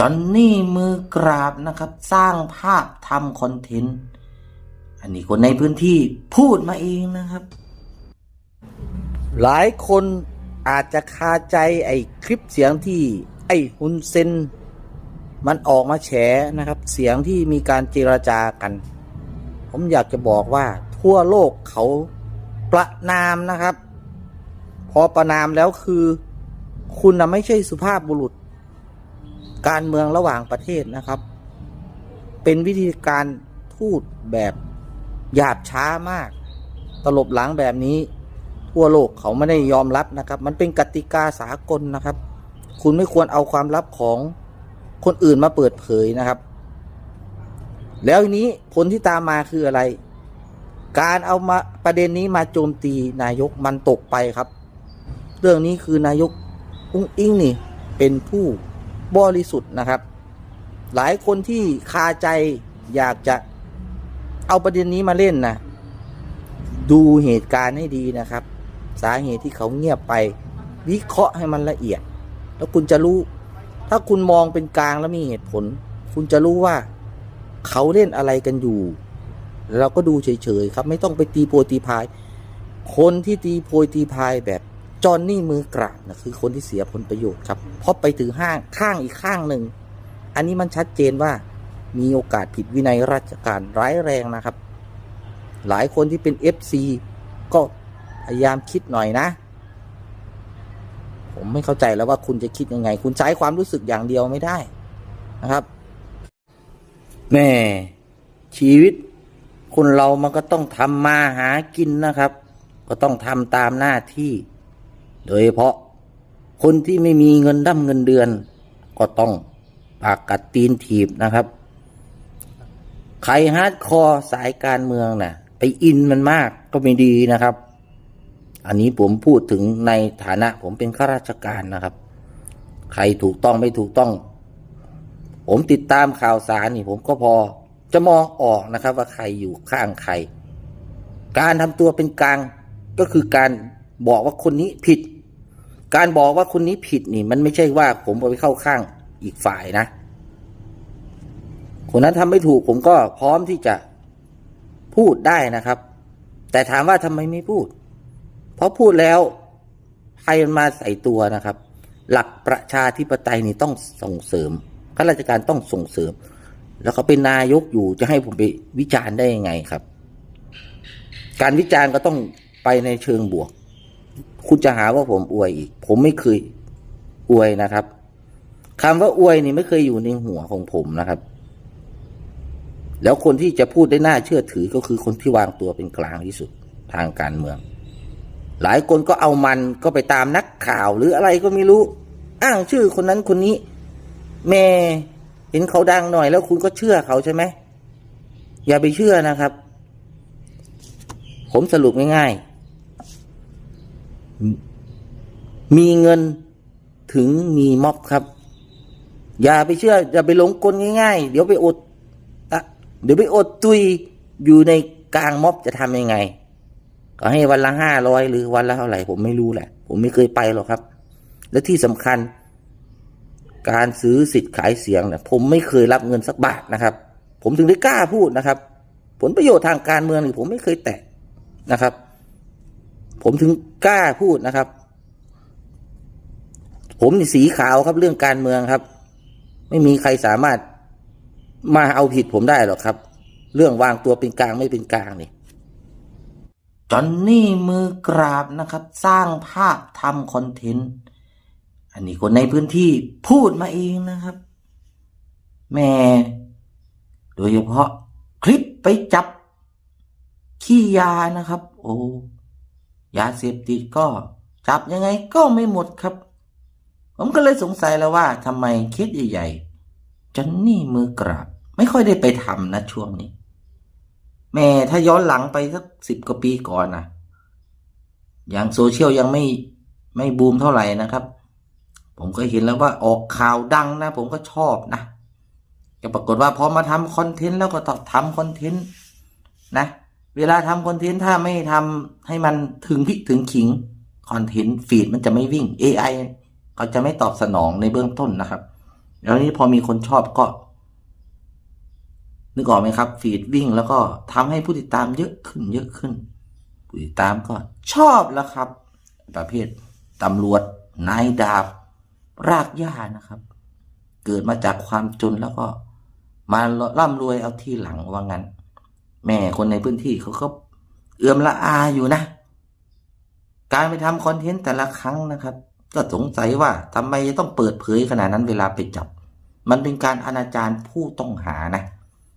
จอนนี่มือกราบนะครับ สร้างภาพทำคอนเทนต์ อันนี้คนในพื้นที่พูดมาเองนะครับ หลายคนอาจจะคาใจไอ้คลิปเสียงที่ไอ้ฮุนเซนมันออกมาแฉนะครับ เสียงที่มีการเจรจากัน ผมอยากจะบอกว่าทั่วโลกเขาประนามนะครับ พอประนามแล้วคือ คุณนะไม่ใช่สุภาพบุรุษ การเมืองระหว่างประเทศนะครับ เป็นวิธีการทูตแบบหยาบช้ามาก ตลบหลังแบบนี้ ทั่วโลกเขาไม่ได้ยอมรับนะครับ มันเป็นกติกาสากลนะครับ คุณไม่ควรเอาความลับของคนอื่นมาเปิดเผยนะครับ แล้วนี้ผลที่ตามมาคืออะไร การเอามาประเด็นนี้มาโจมตีนายกมันตกไปครับ เรื่องนี้คือนายกอุ้งอิงนี่เป็นผู้ บริสุทธิ์นะครับ หลายคนที่คาใจอยากจะเอาประเด็นนี้มาเล่นนะ ดูเหตุการณ์ให้ดีนะครับ สาเหตุที่เขาเงียบไป วิเคราะห์ให้มันละเอียด แล้วคุณจะรู้ ถ้าคุณมองเป็นกลางแล้วมีเหตุผล คุณจะรู้ว่าเขาเล่นอะไรกันอยู่ เราก็ดูเฉยๆครับ ไม่ต้องไปตีโพยตีพาย คนที่ตีโพยตีพายแบบ จอนนี่มือกราบนะคือคนที่เสียผลประโยชน์ครับเพราะไปถึงห้างข้างอีกข้างหนึ่ง อันนี้มันชัดเจนว่ามีโอกาสผิดวินัยราชการร้ายแรงนะครับ หลายคนที่เป็น FC ก็พยายามคิดหน่อยนะ ผมไม่เข้าใจแล้วว่าคุณจะคิดยังไง คุณใช้ความรู้สึกอย่างเดียวไม่ได้นะครับแม่ชีวิตคนเรามันก็ต้องทำมาหากินนะครับ ก็ต้องทำตามหน้าที่ โดยเฉพาะคนที่ไม่มีเงินดั้มเงินเดือน ก็ต้องปากกัดตีนถีบนะครับ ใครฮาร์ดคอร์สายการเมืองน่ะ ไปอินมันมากก็ไม่ดีนะครับ อันนี้ผมพูดถึงในฐานะผมเป็นข้าราชการนะครับ ใครถูกต้องไม่ถูกต้อง ผมติดตามข่าวสารนี่ผมก็พอจะมองออกนะครับ ว่าใครอยู่ข้างใคร การทำตัวเป็นกลางก็คือการบอกว่าคนนี้ผิด การบอกว่าคนนี้ผิดนี่ มันไม่ใช่ว่าผมไปเข้าข้างอีกฝ่ายนะ คนนั้นทำไม่ถูกผมก็พร้อมที่จะพูดได้นะครับ แต่ถามว่าทำไมไม่พูด เพราะพูดแล้วใครมันมาใส่ตัวนะครับ หลักประชาธิปไตยนี่ต้องส่งเสริมข้าราชการต้องส่งเสริม แล้วเขาเป็นนายกอยู่จะให้ผมไปวิจารณ์ได้ยังไงครับ การวิจารณ์ก็ต้องไปในเชิงบวก คุณจะหาว่าผมอวยอีก ผมไม่เคยอวยนะครับคำว่าอวยนี่ไม่เคยอยู่ในหัวของผมนะครับ แล้วคนที่จะพูดได้น่าเชื่อถือก็คือคนที่วางตัวเป็นกลางที่สุดทางการเมือง หลายคนก็เอามันก็ไปตามนักข่าวหรืออะไรก็ไม่รู้ อ้างชื่อคนนั้นคนนี้ แม่เห็นเขาดังหน่อยแล้วคุณก็เชื่อเขาใช่ไหมอย่าไปเชื่อนะครับ ผมสรุปง่ายๆ มีเงินถึงมีม็อบครับ อย่าไปเชื่อ อย่าไปหลงกลง่าย ๆ เดี๋ยวไปอดอะเดี๋ยวไปอดตุยอยู่ในกลางม็อบจะทำยังไง ก็ให้วันละห้าร้อยหรือวันละเท่าไหร่ผมไม่รู้แหละ ผมไม่เคยไปหรอกครับ และที่สำคัญ การซื้อสิทธิ์ขายเสียงเนี่ยผมไม่เคยรับเงินสักบาทนะครับ ผมถึงได้กล้าพูดนะครับ ผลประโยชน์ทางการเมืองนี่ผมไม่เคยแตะนะครับ ผมถึงกล้าพูดนะครับ ผมสีขาวครับเรื่องการเมืองครับ ไม่มีใครสามารถมาเอาผิดผมได้หรอกครับ เรื่องวางตัวเป็นกลางไม่เป็นกลางนี่จอนนี่มือกราบนะครับ สร้างภาพทำคอนเทนต์ อันนี้คนในพื้นที่พูดมาเองนะครับ แม่ โดยเฉพาะคลิปไปจับขี้ยานะครับ โอ้ ยาเสพติดก็จับยังไงก็ไม่หมดครับ ผมก็เลยสงสัยแล้วว่าทำไมเคสใหญ่ๆจอนนี่มือกราบ ไม่ค่อยได้ไปทำนะช่วงนี้ แม่ถ้าย้อนหลังไปสักสิบกว่าปีก่อนนะอย่างโซเชียลยังไม่ไม่บูมเท่าไหร่นะครับ ผมก็เห็นแล้วว่าออกข่าวดังนะ ผมก็ชอบนะก็ปรากฏว่าพอมาทำคอนเทนต์แล้วก็ต้องทำคอนเทนต์นะ เวลาทำคอนเทนต์ถ้าไม่ทำให้มันถึงพิถึงขิงคอนเทนต์ฟีดมันจะไม่วิ่ง AI เขาจะไม่ตอบสนองในเบื้องต้นนะครับ แล้วนี้พอมีคนชอบก็ นึกออกไหมครับ ฟีดวิ่งแล้วก็ทำให้ผู้ติดตามเยอะขึ้นเยอะขึ้น ผู้ติดตามก็ชอบแล้วครับ ประเภทตำรวจนายดาบ รากหญ้านะครับ เกิดมาจากความจนแล้วก็มาร่ำรวยเอาที่หลังว่างั้น แม่คนในพื้นที่เขาก็เอื้อมละอาอยู่นะ การไปทำคอนเทนต์แต่ละครั้งนะครับ ก็สงสัยว่าทำไมจะต้องเปิดเผยขนาดนั้นเวลาไปจับ มันเป็นการอนาจารผู้ต้องหานะ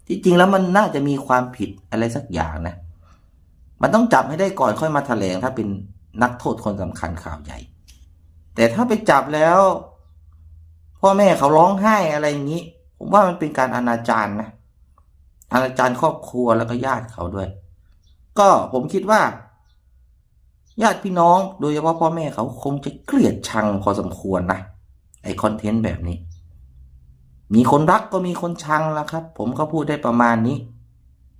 ที่จริงแล้วมันน่าจะมีความผิดอะไรสักอย่างนะ มันต้องจับให้ได้ก่อนค่อยมาแถลงถ้าเป็นนักโทษคนสำคัญข่าวใหญ่ แต่ถ้าไปจับแล้วพ่อแม่เขาร้องไห้อะไรอย่างนี้ ผมว่ามันเป็นการอนาจารนะ อาจารย์ครอบครัวแล้วก็ญาติเขาด้วย ก็ผมคิดว่า ญาติพี่น้องโดยเฉพาะพ่อแม่เขาคงจะเกลียดชังพอสมควรนะไอคอนเทนต์แบบนี้ มีคนรักก็มีคนชังแล้วครับ ผมก็พูดได้ประมาณนี้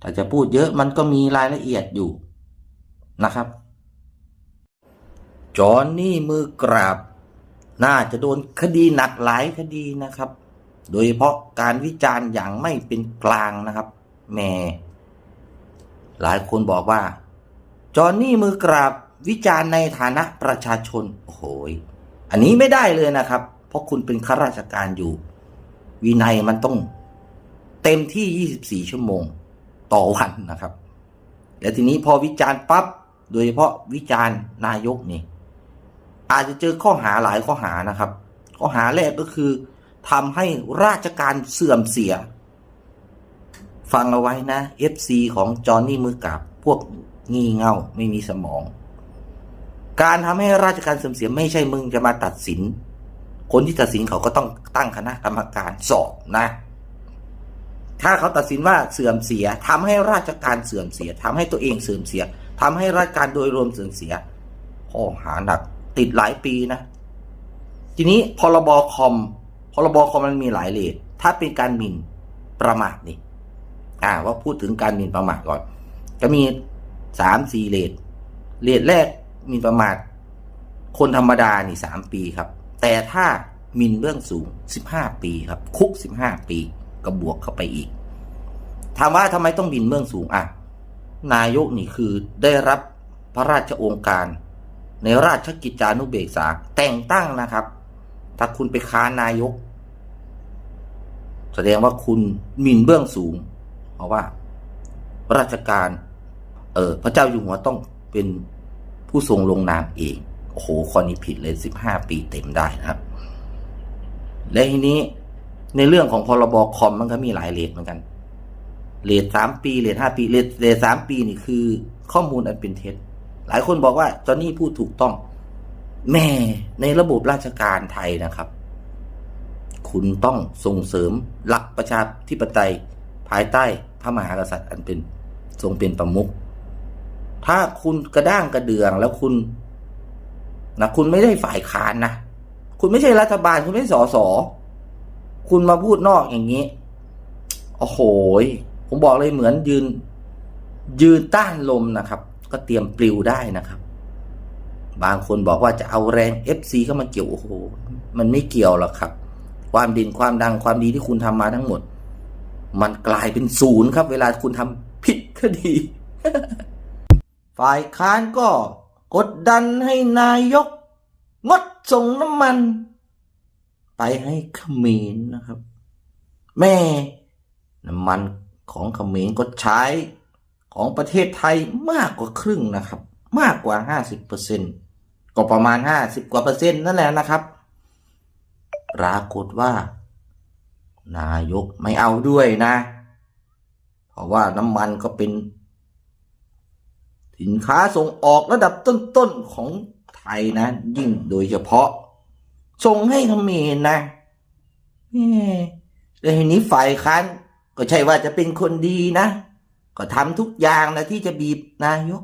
ถ้าจะพูดเยอะมันก็มีรายละเอียดอยู่นะครับ จอห์นนี่มือกราบ น่าจะโดนคดีหนักหลายคดีนะครับ โดยเฉพาะการวิจารณ์อย่างไม่เป็นกลางนะครับ แหม่หลายคนบอกว่า จอหนนี่มือกราบวิจารณ์ในฐานะประชาชนโอ้โหอันนี้ไม่ได้เลยนะครับ เพราะคุณเป็นข้าราชการอยู่ วินัยมันต้องเต็มที่ 24 ชั่วโมงต่อวันนะครับ แล้วทีนี้พอวิจารณ์ปั๊บโดยเฉพาะวิจารณ์นายกนี่ อาจจะเจอข้อหาหลายข้อหานะครับ ข้อหาแรกก็คือทำให้ราชการเสื่อมเสีย ฟังเอาไว้นะ FC ของจอห์นนี่มือกับพวกงี่เง่าไม่มีสมอง การทำให้ราชการเสื่อมเสียไม่ใช่มึงจะมาตัดสิน คนที่ตัดสินเขาก็ต้องตั้งคณะกรรมการสอบนะ ถ้าเขาตัดสินว่าเสื่อมเสียทำให้ราชการเสื่อมเสียทำให้ตัวเองเสื่อมเสียทำให้ราชการโดยรวมเสื่อมเสียข้อหาหนักติดหลายปีนะ ทีนี้พรบคอมพรบคอมมันมีหลายเลทถ้าเป็นการหมิ่นประมาทนี่ อ่าว่าพูดถึงการหมิ่นประมาทก่อนก็มีสามสี่เลทเลทแรกหมิ่นประมาทคนธรรมดานี่สามปีครับ แต่ถ้าหมิ่นเบื้องสูงสิบห้าปีครับ คุกสิบห้าปีก็บวกเข้าไปอีกถามว่าทำไมต้องมินเบื้องสูงอะ นายกนี่คือได้รับพระราชโองการ ในราชกิจจานุเบกษา แต่งตั้งนะครับ ถ้าคุณไปค้านนายก แสดงว่าคุณหมิ่นเบื้องสูง ราะว่า ราชการ เออพระเจ้าอยู่หัวต้องเป็นผู้ทรงลงนามเองโอ้โหข้อนี้ผิดเลยสิบห้าปีเต็มได้นะครับ และทีนี้ในเรื่องของพรบคอมมันก็มีหลายเลทเหมือนกันเลทสามปีเลทห้าปีเลทเลทสามปีนี่คือ ข้อมูลอันเป็นเท็จ หลายคนบอกว่าจอห์นนี่พูดถูกต้อง แม่ในระบบราชการไทยนะครับ คุณต้องส่งเสริมหลักประชาธิปไตยภายใต้ พระมหากษัตริย์อันเป็นทรงเป็นประมุขถ้าคุณกระด้างกระเดืองแล้วคุณนะคุณไม่ได้ฝ่ายค้านนะคุณไม่ใช่รัฐบาลคุณไม่ใช่สสคุณมาพูดนอกอย่างนี้โอ้โหผมบอกเลยเหมือนยืน ยืนต้านลมนะครับ ก็เตรียมปลิวได้นะครับ บางคนบอกว่าจะเอาแรง FC เข้ามาเกี่ยวโอ้โห มันไม่เกี่ยวหรอกครับ ความดินความดังความดีที่คุณทำมาทั้งหมด มันกลายเป็นศูนย์ครับ เวลาคุณทำผิดคดี ฝ่ายค้านก็กดดันให้นายก งดส่งน้ำมัน ไปให้ขมรนนะครับ แม่น้ำมันของขมรก็ใช้ของประเทศไทยมากกว่าครึ่งนะครับ มากกว่าห้าสิบเปอร์เซ็นก็ประมาณห้าสิบกว่าเปอร์เซ็นต์นั่นแหละนะครับ ปรากฏว่า นายกไม่เอาด้วยนะ เพราะว่าน้ำมันก็เป็น สินค้าส่งออกระดับต้นๆของไทยนะ ยิ่งโดยเฉพาะ ส่งให้เขมรนะแหมแล้วทีนี้ฝ่ายค้านก็ใช่ว่าจะเป็นคนดีนะ ก็ทำทุกอย่างนะที่จะบีบนายก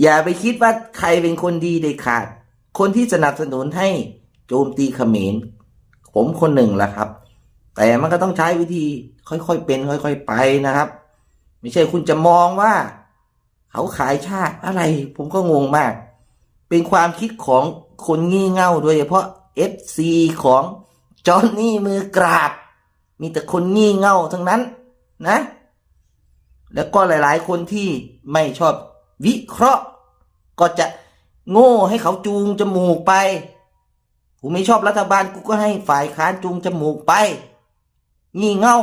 อย่าไปคิดว่าใครเป็นคนดีเด็ดขาด คนที่สนับสนุนให้โจมตีเขมร ผมคนหนึ่งแหละครับ แต่มันก็ต้องใช้วิธีค่อยๆเป็น ค่อย ๆ ไปนะครับ ไม่ใช่คุณจะมองว่า เขาขายชาติอะไร ผมก็งงมาก เป็นความคิดของคนงี่เง่าโดยเฉพาะ FC ของจอห์นนี่มือกราบ มีแต่คนงี่เง่าทั้งนั้นนะ แล้วก็หลายๆ คนที่ไม่ชอบวิเคราะห์ ก็จะโง่ให้เขาจูงจมูกไป กูไม่ชอบรัฐบาลกูก็ให้ฝ่ายค้านจุงจมูกไปงี่เง่า